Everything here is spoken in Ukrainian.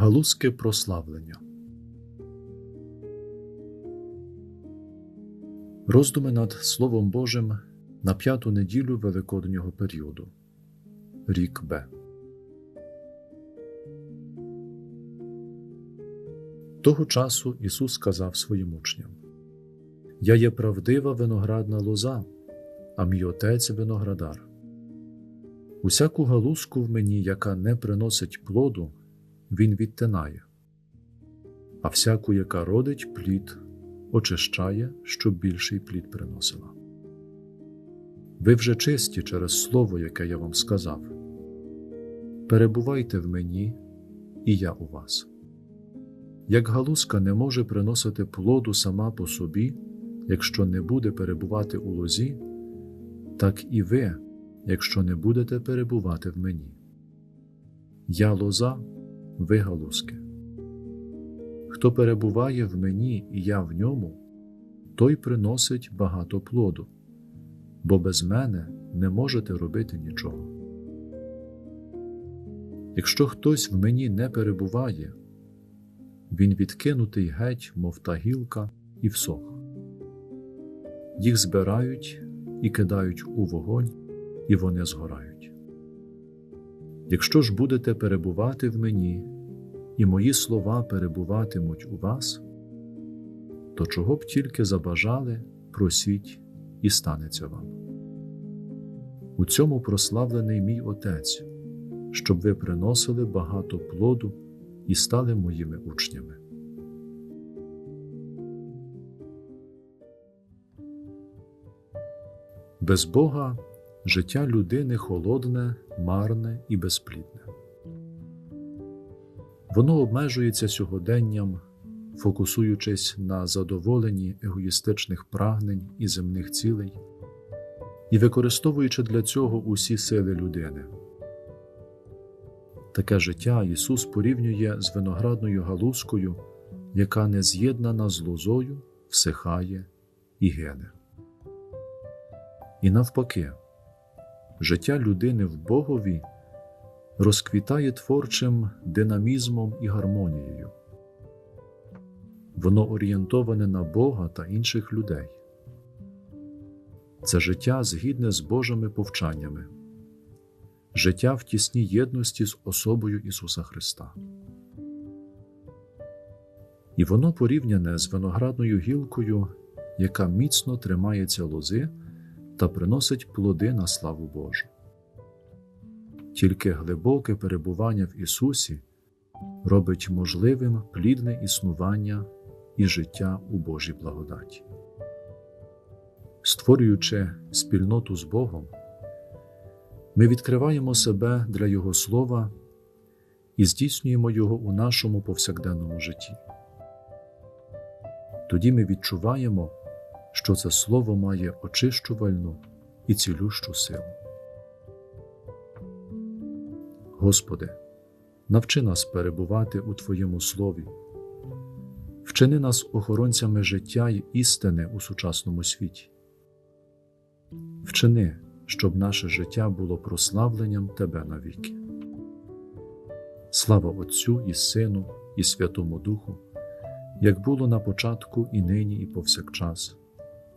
Галузьке прославлення. Роздуми над Словом Божим на п'яту неділю Великоднього періоду. Рік Б. Того часу Ісус сказав своїм учням: Я є правдива виноградна лоза, а мій отець виноградар. Усяку галузку в мені, яка не приносить плоду, він відтинає, а всяку, яка родить плід, очищає, щоб більший плід приносила. Ви вже чисті через слово, яке я вам сказав. Перебувайте в мені, і я у вас. Як галузка не може приносити плоду сама по собі, якщо не буде перебувати у лозі, так і ви, якщо не будете перебувати в мені. Я лоза, ви. Хто перебуває в мені і я в ньому, той приносить багато плоду, бо без мене не можете робити нічого. Якщо хтось в мені не перебуває, він відкинутий геть, мов та гілка, і всох. Їх збирають і кидають у вогонь, і вони згорають. Якщо ж будете перебувати в мені, і мої слова перебуватимуть у вас, то чого б тільки забажали, просіть і станеться вам. У цьому прославлений мій Отець, щоб ви приносили багато плоду і стали моїми учнями. Без Бога життя людини холодне, марне і безплідне. Воно обмежується сьогоденням, фокусуючись на задоволенні егоїстичних прагнень і земних цілей, і використовуючи для цього усі сили людини. Таке життя Ісус порівнює з виноградною галузкою, яка не з'єднана з лозою, всихає і гине. І навпаки, життя людини в Богові розквітає творчим динамізмом і гармонією. Воно орієнтоване на Бога та інших людей. Це життя згідне з Божими повчаннями, життя в тісній єдності з особою Ісуса Христа. І воно порівняне з виноградною гілкою, яка міцно тримається лози та приносить плоди на славу Божу. Тільки глибоке перебування в Ісусі робить можливим плідне існування і життя у Божій благодаті. Створюючи спільноту з Богом, ми відкриваємо себе для Його Слова і здійснюємо Його у нашому повсякденному житті. Тоді ми відчуваємо, що це Слово має очищувальну і цілющу силу. Господи, навчи нас перебувати у Твоєму Слові, вчини нас охоронцями життя й істини у сучасному світі. Вчини, щоб наше життя було прославленням Тебе навіки. Слава Отцю і Сину, і Святому Духу, як було на початку, і нині, і повсякчас,